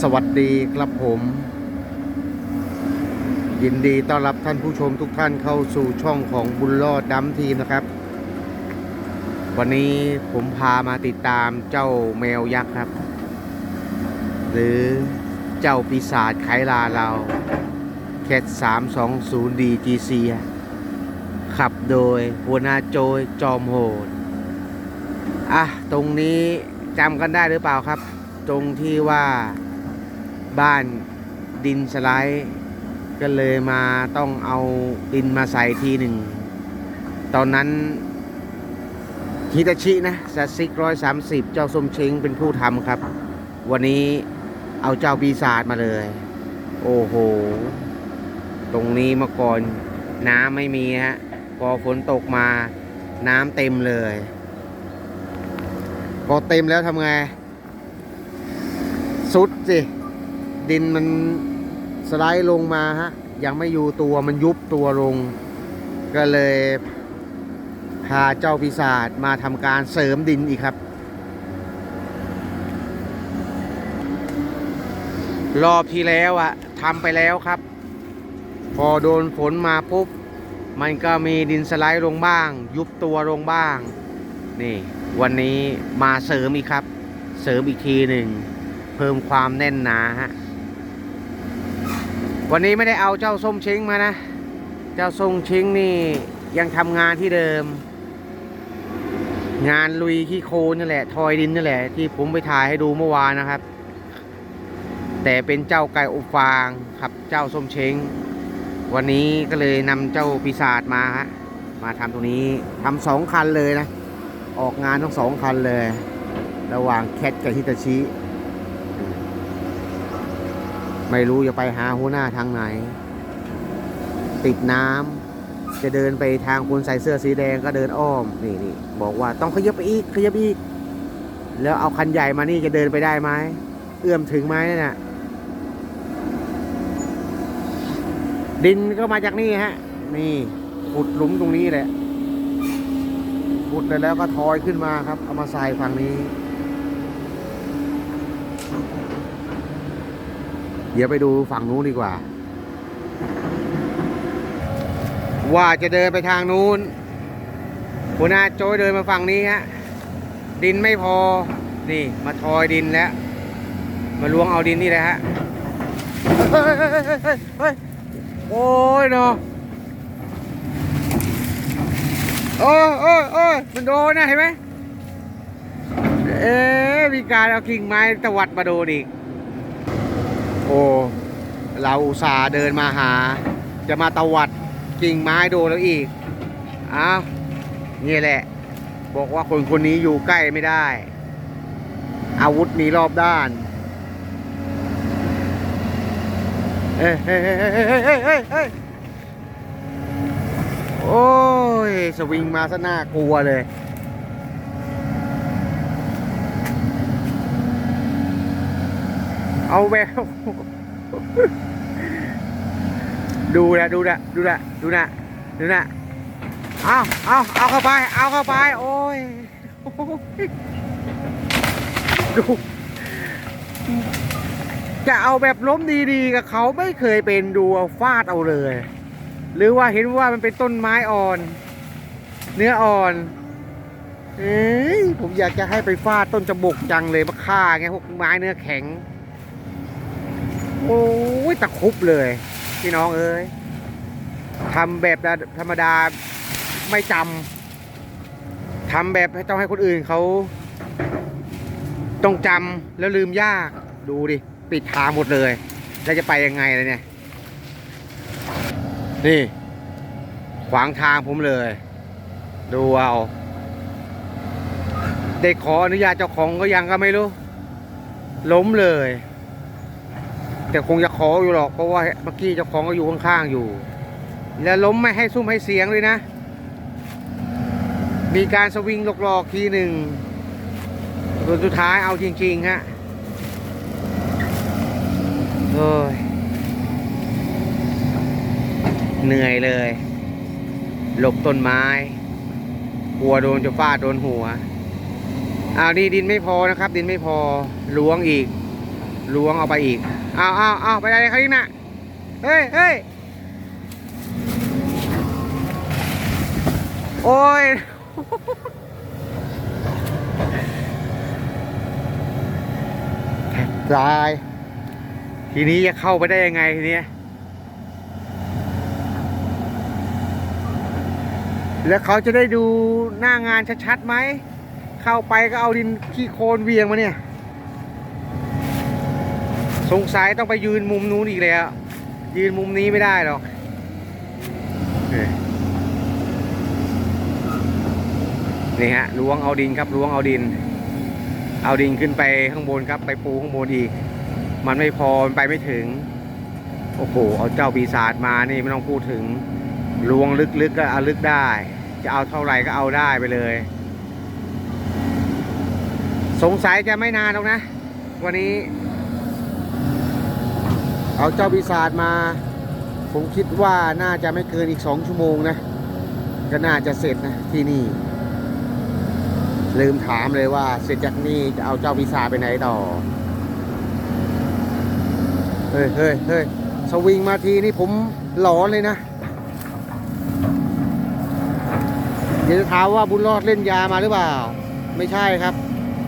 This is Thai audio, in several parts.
สวัสดีครับผม ยินดีต้อนรับท่านผู้ชมทุกท่านเข้าสู่ช่องของบุญรอดดัมทีมนะครับ วันนี้ผมพามาติดตามเจ้าแมวยักษ์ครับ หรือเจ้าปีศาจไคลาเราแคท320 DGC ขับโดยหัวหน้าโจยจอมโหดอะ ตรงนี้จำกันได้หรือเปล่าครับ ตรงที่ว่า บ้านดินสไลด์ก็เลยมาต้องเอาดินมาใส่ทีหนึ่ง ตอนนั้นฮิตาชินะสซิกร้อยสามสิบเจ้าสมเชงเป็นผู้ทำครับ วันนี้เอาเจ้าปีศาจมาเลย โอ้โห ตรงนี้เมื่อก่อนน้ำไม่มีฮะพอฝนตกมาน้ำเต็มเลยพอเต็มแล้วทำไง สุดสิ ดินมันสไลด์ลงมาฮะ ยังไม่อยู่ตัวมันยุบตัวลง ก็เลยพาเจ้าปีศาจมาทำการเสริมดินอีกครับ รอบที่แล้วอะทำไปแล้วครับ พอโดนฝนมาปุ๊บ มันก็มีดินสไลด์ลงบ้าง ยุบตัวลงบ้าง นี่ วันนี้มาเสริมอีกครับ เสริมอีกทีหนึ่ง เพิ่มความแน่นหนาฮะ วันนี้ไม่ได้เอาเจ้าส้มช้งมานะ เจ้าส้มช้งนี่ยังทำงานที่เดิม งานลุยขี้โคลนนั่นแหละ ทอยดินนั่นแหละ ที่ผมไปถ่ายให้ดูเมื่อวานนะครับ แต่เป็นเจ้าไก่อบฟางครับ เจ้าส้มเช้ง วันนี้ก็เลยนำเจ้าปีศาจมาฮะ มาทำตรงนี้ทำสองคันเลยนะ ออกงานทั้งสองคันเลย ระหว่างแคทกับฮิตาชิ ไม่รู้จะไปหาหัวหน้าทางไหน ติดน้ำจะเดินไปทางคนใส่เสื้อสีแดงก็เดินอ้อมนี่นี่บอกว่าต้องขยับไปอีกขยับอีก แล้วเอาคันใหญ่มานี่จะเดินไปได้ไหมเอื้อมถึงไหมนั่นน่ะดินก็มาจากนี่ฮะ นี่ขุดหลุมตรงนี้แหละขุดแล้วก็ทอยขึ้นมาครับ เอามาใส่ฝั่งนี้ เดี๋ยวไปดูฝั่งนู้นดีกว่า ว่าจะเดินไปทางนู้นหัวหน้าโจยเดินมาฝั่งนี้ฮะ ดินไม่พอ นี่มาทอยดินแล้ว มาล้วงเอาดินนี่แหละฮะ เฮ้ยเฮ้ยเฮ้ยเฮ้ยเฮ้ยโอ้ยเนาะโอ้ยโอ้ยโอ้ยมันโดนนะเห็นไหมเอ๊ะมีการเอากิ่งไม้ตวัดมาโดนอีก โอ้เราอุตส่าห์เดินมาหา จะมาตวัดกิ่งไม้โดนแล้วอีกอ้าวนี่แหละ บอกว่าคนคนนี้อยู่ใกล้ไม่ได้ อาวุธมีรอบด้านเอ้ยเฮ้ยเฮ้ยเฮ้ยเฮ้ยเฮ้ยเฮ้ยโอ้ย สวิงมาซะน่ากลัวเลย เอาแววดูนะดูนะดูนะดูนะดูนะเอาเอาเอาเข้าไป เอาเข้าไป โอ้ยดูจะเอาแบบล้มดีๆกับเขาไม่เคยเป็นดูเอาฟาดเอาเลย หรือว่าเห็นว่ามันเป็นต้นไม้อ่อน เนื้ออ่อนเอ้ยผมอยากจะให้ไปฟาดต้นจบกจังเลยมาฆ่าไงพวกไม้เนื้อแข็ง โอ้ยตะคุบเลยพี่น้องเอ้ยทำแบบธรรมดาไม่จำทำแบบให้ต้องให้คนอื่นเขาต้องจำแล้วลืมยากดูดิ ปิดทางหมดเลย แล้วจะไปยังไงเลยเนี่ย นี่ ขวางทางผมเลย ดูเอาได้ขออนุญาตเจ้าของก็ยังก็ไม่รู้ ล้มเลย แต่คงจะขออยู่หรอกเพราะว่าเมื่อกี้เจ้าของก็อยู่ข้างๆอยู่ แล้วล้มไม่ให้ซุ้มให้เสียงเลยนะ มีการสวิงหลอกๆทีหนึ่งส่วนสุดท้ายเอาจริงๆฮะโอ้ยเหนื่อยเลย หลบต้นไม้ กลัวโดนจะฟาดโดนหัวอ้าวนี่ดินไม่พอนะครับ ดินไม่พอล้วงอีก ล้วงเอาไปอีกเอาเอาเอาไปอะไรเขาอีกน่ะเฮ้ยเฮ้ยโอ้ยตาย ทีนี้จะเข้าไปได้ยังไงทีเนี้ยแล้วเขาจะได้ดูหน้างานชัดๆไหม เข้าไปก็เอาดินขี้โคลนเวียงมาเนี่ย สงสัยต้องไปยืนมุมนู้นอีกแล้ว ยืนมุมนี้ไม่ได้หรอกเนี่ฮะล้วงเอาดินครับล้วงเอาดิน เอาดินขึ้นไปข้างบนครับ ไปปูข้างบนอีก มันไม่พอมันไปไม่ถึง โอ้โหเอาเจ้าปีศาจมานี่ไม่ต้องพูดถึงล้วงลึกๆก็เอาลึกได้ จะเอาเท่าไหร่ก็เอาได้ไปเลย สงสัยจะไม่นานหรอกนะ วันนี้ เอาเจ้าปีศาจมา ผมคิดว่าน่าจะไม่เกินอีกสองชั่วโมงนะ ก็น่าจะเสร็จนะที่นี่ ลืมถามเลยว่า เสร็จจากนี่จะเอาเจ้าปีศาจไปไหนต่อ เฮ้ยเฮ้ยเฮ้ยสวิงมาทีนี่ผมหลอนเลยนะเดี๋ยวจะถามว่าบุญรอดเล่นยามาหรือเปล่า ไม่ใช่ครับ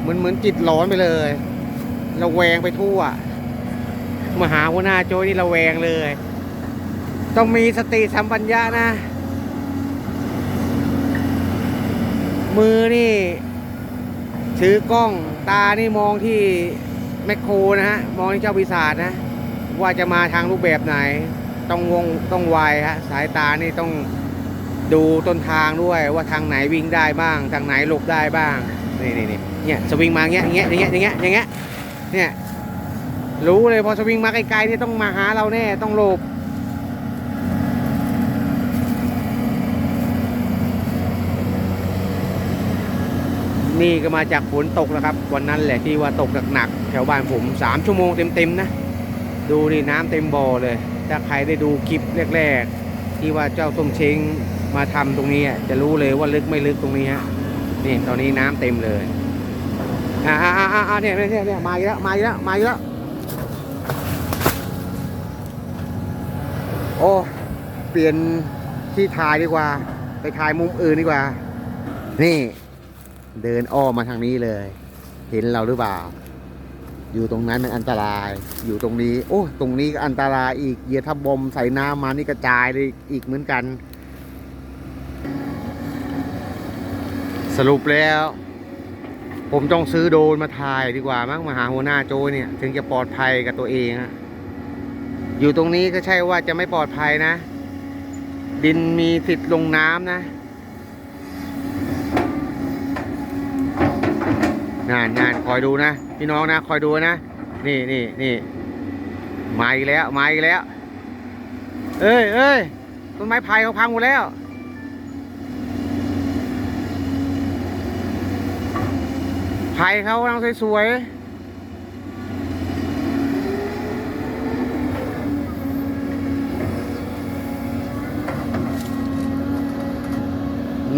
เหมือนเหมือนจิตหลอนไปเลย เระแวงไปทั่ว มาหาหัวหน้าโจยนี่ระแวงเลย ต้องมีสติสัมปัญญะนะ มือนี่ ถือกล้องตานี่มองที่แมคโครนะฮะ มองที่เจ้าปีศาจนะ ว่าจะมาทางรูปแบบไหน ต้องวงต้องไวฮะ สายตานี่ต้องดูต้นทางด้วยว่าทางไหนวิ่งได้บ้าง ทางไหนหลบได้บ้าง นี่นี่นี่เนี่ยสวิงมาอย่างเงี้ยเงี้ยอย่างเงี้ยอย่างเงี้ยอย่างเงี้ยเนี่ย รู้เลยพอสวิงมาไกลๆนี่ต้องมาหาเราแน่ต้องหลบนี่ก็มาจากฝนตกนะครับ วันนั้นแหละที่ว่าตกหนักๆแถวบ้านผมสามชั่วโมงเต็มๆนะ ดูนี่น้ำเต็มบ่อเลย ถ้าใครได้ดูคลิปแรกๆ ที่ว่าเจ้าส้มเชงมาทำตรงนี้จะรู้เลยว่าลึกไม่ลึกตรงนี้ฮะนี่ตอนนี้น้ำเต็มเลยอ่าอ่าอ่าอ่าเนี่ยเนี่ยเนี่ยมาอีกแล้วมาอีกแล้วมาอีกแล้ว โอ้เปลี่ยนที่ถ่ายดีกว่า ไปถ่ายมุมอื่นดีกว่า นี่ เดินอ้อมมาทางนี้เลย เห็นเราหรือเปล่า อยู่ตรงนั้นมันอันตราย อยู่ตรงนี้ โอ้ตรงนี้ก็อันตรายอีกเหยียดทับบอมใส่น้ำมานี่กระจายเลยอีกเหมือนกัน สรุปแล้ว ผมต้องซื้อโดนมาถ่ายดีกว่ามั้งมาหาหัวหน้าโจเนี่ย ถึงจะปลอดภัยกับตัวเองอะ อยู่ตรงนี้ก็ใช่ว่าจะไม่ปลอดภัยนะ ดินมีสิทธิ์ลงน้ำนะนานนานคอยดูนะ พี่น้องนะ คอยดูนะ นี่นี่นี่มาอีกแล้วมาอีกแล้ว เอ้ยเอ้ยต้นไม้ไผ่เขาพังหมดแล้วไผ่เขากำลังสวยๆ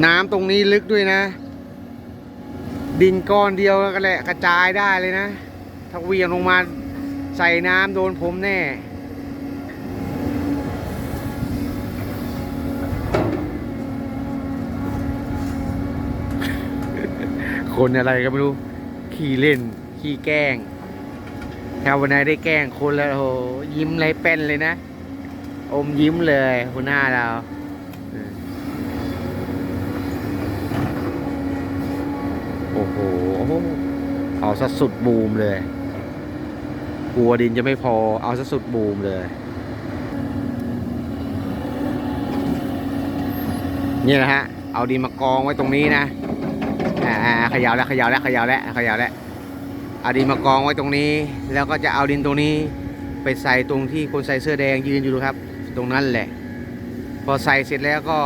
น้ำตรงนี้ลึกด้วยนะ ดินก้อนเดียวกันแหละกระจายได้เลยนะ ถ้าเวียงลงมาใส่น้ำโดนผมแน่คนอะไรก็ไม่รู้ ขี้เล่น ขี้แกล้งถ้าวันไหนได้แกล้งคนแล้วโอ้โหยิ้มไรเป็นเลยนะ อมยิ้มเลยคุณหน้าเรา อ้โห เอาซะสุดบูมเลย กลัวดินจะไม่พอ เอาซะสุดบูมเลย นี่แหละฮะ เอาดินมากองไว้ตรงนี้นะ อ่าขยาวแล้วขยาวแล้วขยาวแล้วขยาวแล้ว เอาดินมากองไว้ตรงนี้ แล้วก็จะเอาดินตรงนี้ ไปใส่ตรงที่คนใส่เสื้อแดงยืนอยู่ครับ ตรงนั้นแหละ พอใส่เสร็จแล้วก็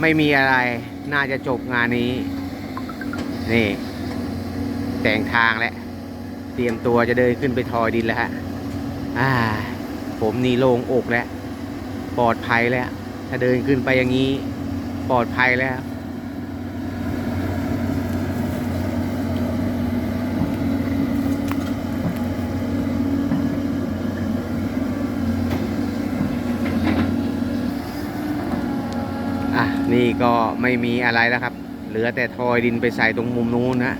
ไม่มีอะไร น่าจะจบงานนี้ นี่ แต่งทางแล้วเตรียมตัวจะเดินขึ้นไปทอยดินแล้วฮะอ่า ผมนี่โล่งอกแล้ว ปลอดภัยแล้ว ถ้าเดินขึ้นไปอย่างนี้ ปลอดภัยแล้วนี่ก็ไม่มีอะไรแล้วครับ เหลือแต่ทอยดินไปใส่ตรงมุมนู้นนะ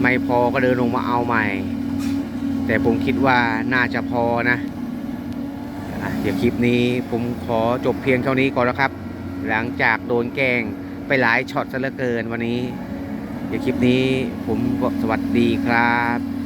ไม่พอก็เดินลงมาเอาใหม่ แต่ผมคิดว่าน่าจะพอนะเดี๋ยวคลิปนี้ผมขอจบเพียงเท่านี้ก่อนแล้วครับ หลังจากโดนแกงไปหลายช็อตซะเหลือเกินวันนี้ เดี๋ยวคลิปนี้ผมสวัสดีครับ